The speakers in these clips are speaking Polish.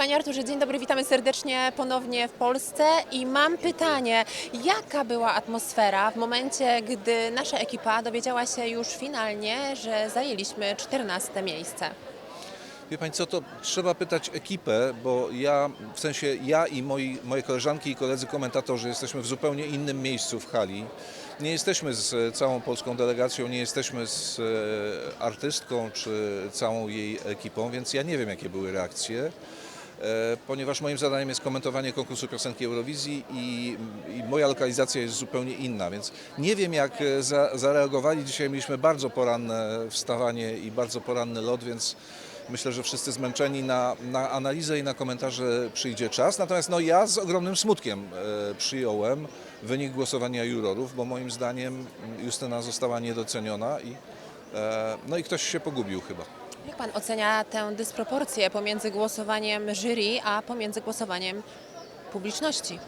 Panie Arturze, dzień dobry, witamy serdecznie ponownie w Polsce i mam pytanie, jaka była atmosfera w momencie, gdy nasza ekipa dowiedziała się już finalnie, że zajęliśmy 14 miejsce? Wie Pani co, to trzeba pytać ekipę, bo ja, w sensie ja i moi, moje koleżanki i koledzy komentatorzy jesteśmy w zupełnie innym miejscu w hali. Nie jesteśmy z całą polską delegacją, nie jesteśmy z e, artystką czy całą jej ekipą, więc ja nie wiem jakie były reakcje. E, Ponieważ moim zadaniem jest komentowanie konkursu piosenki Eurowizji i, i moja lokalizacja jest zupełnie inna, więc nie wiem jak e, za, zareagowali. Dzisiaj mieliśmy bardzo poranne wstawanie i bardzo poranny lot, więc Myślę, że wszyscy zmęczeni na, na analizę i na komentarze przyjdzie czas. Natomiast no, ja z ogromnym smutkiem e, przyjąłem wynik głosowania jurorów, bo moim zdaniem Justyna została niedoceniona i, no i ktoś się pogubił chyba. Jak Pan ocenia tę dysproporcję pomiędzy głosowaniem jury, a pomiędzy głosowaniem publiczności?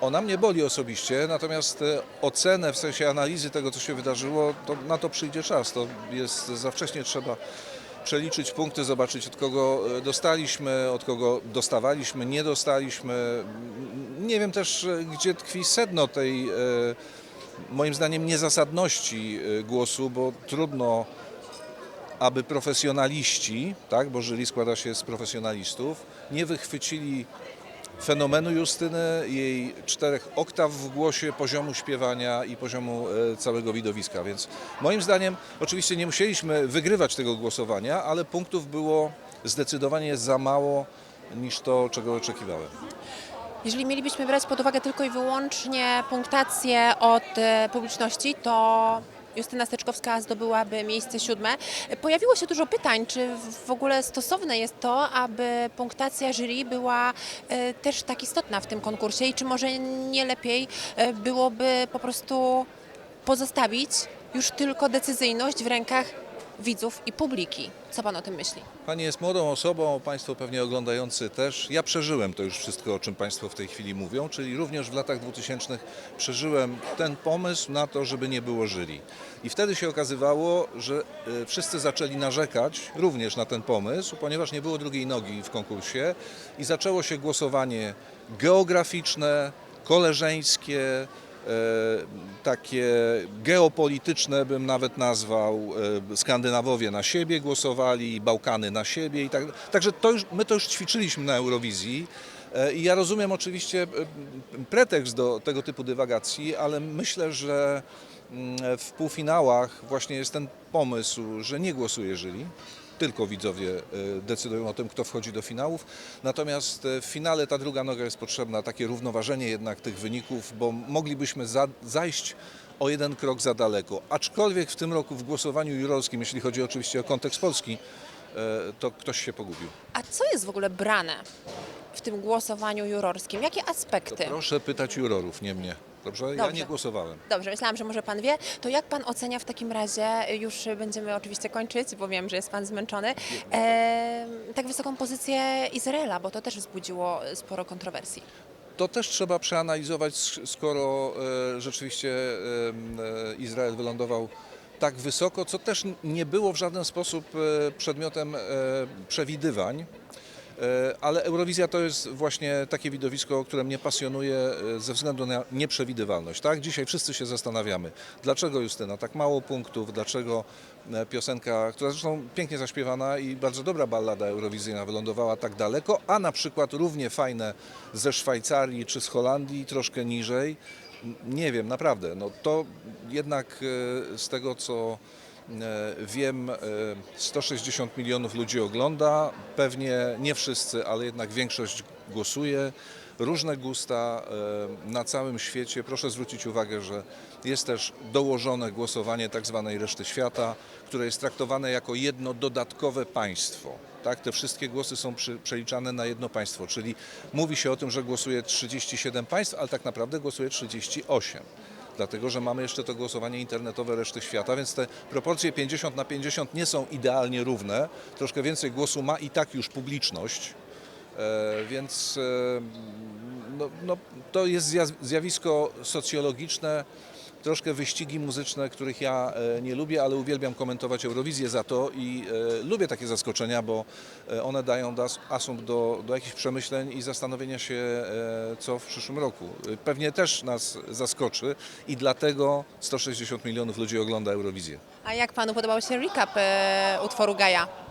Ona mnie boli osobiście, natomiast e, ocenę w sensie analizy tego, co się wydarzyło, to na to przyjdzie czas. To jest za wcześnie trzeba przeliczyć punkty, zobaczyć od kogo e, dostaliśmy, od kogo dostawaliśmy, nie dostaliśmy. Nie wiem też, e, gdzie tkwi sedno tej, moim zdaniem, niezasadności głosu, bo trudno aby profesjonaliści, tak, bo jury składa się z profesjonalistów, nie wychwycili fenomenu Justyny, jej czterech oktaw w głosie, poziomu śpiewania i poziomu e, całego widowiska. Więc moim zdaniem oczywiście nie musieliśmy wygrywać tego głosowania, ale punktów było zdecydowanie za mało niż to, czego oczekiwałem. Jeżeli mielibyśmy brać pod uwagę tylko i wyłącznie punktację od e, publiczności, to Justyna Steczkowska zdobyłaby miejsce siódme. Pojawiło się dużo pytań, czy w ogóle stosowne jest to, aby punktacja jury była e, też tak istotna w tym konkursie i czy może nie lepiej e, byłoby po prostu pozostawić już tylko decyzyjność w rękach widzów i publiki. Co Pan o tym myśli? Pani jest młodą osobą, Państwo pewnie oglądający też. Ja przeżyłem to już wszystko, o czym Państwo w tej chwili mówią, czyli również w latach 2000 przeżyłem ten pomysł na to, żeby nie było jury. I wtedy się okazywało, że e, wszyscy zaczęli narzekać również na ten pomysł, ponieważ nie było drugiej nogi w konkursie i zaczęło się głosowanie geograficzne, koleżeńskie, takie geopolityczne bym nawet nazwał. E, Skandynawowie na siebie głosowali, Bałkany na siebie i tak. Także to już, my to już ćwiczyliśmy na Eurowizji. E, I ja rozumiem oczywiście e, pretekst do tego typu dywagacji, ale myślę, że mm, w półfinałach właśnie jest ten pomysł, że nie głosuje jury, tylko widzowie e, decydują o tym, kto wchodzi do finałów. Natomiast e, w finale ta druga noga jest potrzebna, takie równoważenie jednak tych wyników, bo moglibyśmy za, zajść o jeden krok za daleko. Aczkolwiek w tym roku w głosowaniu jurorskim, jeśli chodzi oczywiście o kontekst polski, e, to ktoś się pogubił. A co jest w ogóle brane w tym głosowaniu jurorskim? Jakie To aspekty? proszę pytać jurorów, nie mnie. Dobrze? Ja Dobrze. nie głosowałem. Dobrze, myślałam, że może Pan wie. To jak Pan ocenia w takim razie, już będziemy oczywiście kończyć, bo wiem, że jest Pan zmęczony, e, tak wysoką pozycję Izraela, bo to też wzbudziło sporo kontrowersji. To też trzeba przeanalizować, skoro e, rzeczywiście e, Izrael wylądował tak wysoko, co też nie było w żaden sposób e, przedmiotem e, przewidywań. E, Ale Eurowizja to jest właśnie takie widowisko, które mnie pasjonuje e, ze względu na nieprzewidywalność. Tak? Dzisiaj wszyscy się zastanawiamy, dlaczego Justyna tak mało punktów, dlaczego e, piosenka, która zresztą pięknie zaśpiewana i bardzo dobra ballada eurowizyjna wylądowała tak daleko, a na przykład równie fajne ze Szwajcarii czy z Holandii troszkę niżej. Nie wiem, naprawdę. No to jednak z tego, co wiem, e, 160 milionów ludzi ogląda. Pewnie nie wszyscy, ale jednak większość głosuje. Różne gusta e, na całym świecie. Proszę zwrócić uwagę, że jest też dołożone głosowanie tak zwanej reszty świata, które jest traktowane jako jedno dodatkowe państwo. Tak, te wszystkie głosy są przy, przeliczane na jedno państwo, czyli mówi się o tym, że głosuje 37 państw, ale tak naprawdę głosuje 38 dlatego że mamy jeszcze to głosowanie internetowe reszty świata, więc te proporcje 50 na 50 nie są idealnie równe. Troszkę więcej głosu ma i tak już publiczność, e, więc e, no, no, to jest zja- zjawisko socjologiczne. Troszkę wyścigi muzyczne, których ja e, nie lubię, ale uwielbiam komentować Eurowizję za to i e, lubię takie zaskoczenia, bo e, one dają asumpt do, do jakichś przemyśleń i zastanowienia się, co w przyszłym roku. Pewnie też nas zaskoczy i dlatego 160 milionów ludzi ogląda Eurowizję. A jak panu podobał się recap utworu Gaja?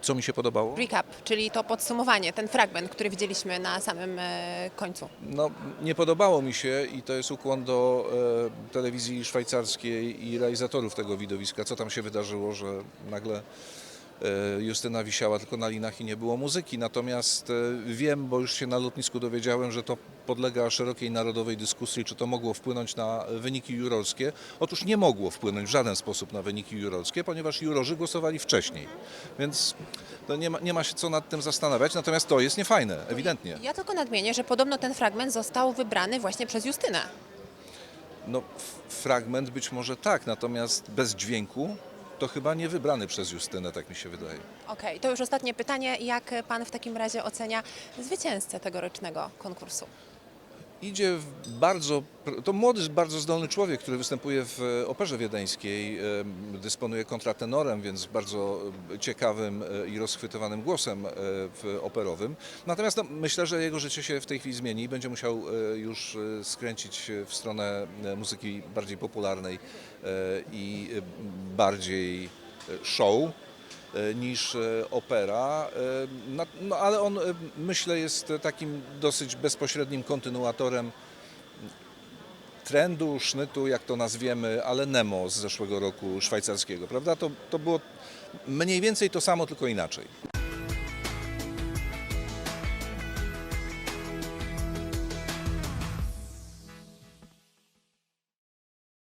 Co mi się podobało? Recap, czyli to podsumowanie, ten fragment, który widzieliśmy na samym e, końcu. No, nie podobało mi się i to jest ukłon do e, telewizji szwajcarskiej i realizatorów tego widowiska. Co tam się wydarzyło, że nagle Justyna wisiała tylko na linach i nie było muzyki. Natomiast e, wiem, bo już się na lotnisku dowiedziałem, że to podlega szerokiej narodowej dyskusji, czy to mogło wpłynąć na wyniki jurorskie. Otóż nie mogło wpłynąć w żaden sposób na wyniki jurorskie, ponieważ jurorzy głosowali wcześniej. Więc to nie, ma, nie ma się co nad tym zastanawiać. Natomiast to jest niefajne, ewidentnie. Ja tylko nadmienię, że podobno ten fragment został wybrany właśnie przez Justynę. No, fragment być może tak, natomiast bez dźwięku to chyba nie wybrany przez Justynę, tak mi się wydaje. Okej, to już ostatnie pytanie. Jak pan w takim razie ocenia zwycięzcę tegorocznego konkursu? Idzie w bardzo, to młody, bardzo zdolny człowiek, który występuje w e, Operze Wiedeńskiej, dysponuje kontratenorem, więc bardzo e, ciekawym e, i rozchwytywanym głosem operowym. Natomiast no, myślę, że jego życie się w tej chwili zmieni i będzie musiał już skręcić w stronę muzyki bardziej popularnej i bardziej show niż e, opera. E, No, ale on, e, myślę, jest takim dosyć bezpośrednim kontynuatorem trendu, sznytu, jak to nazwiemy, ale Nemo z zeszłego roku szwajcarskiego, prawda? To, to było mniej więcej to samo, tylko inaczej.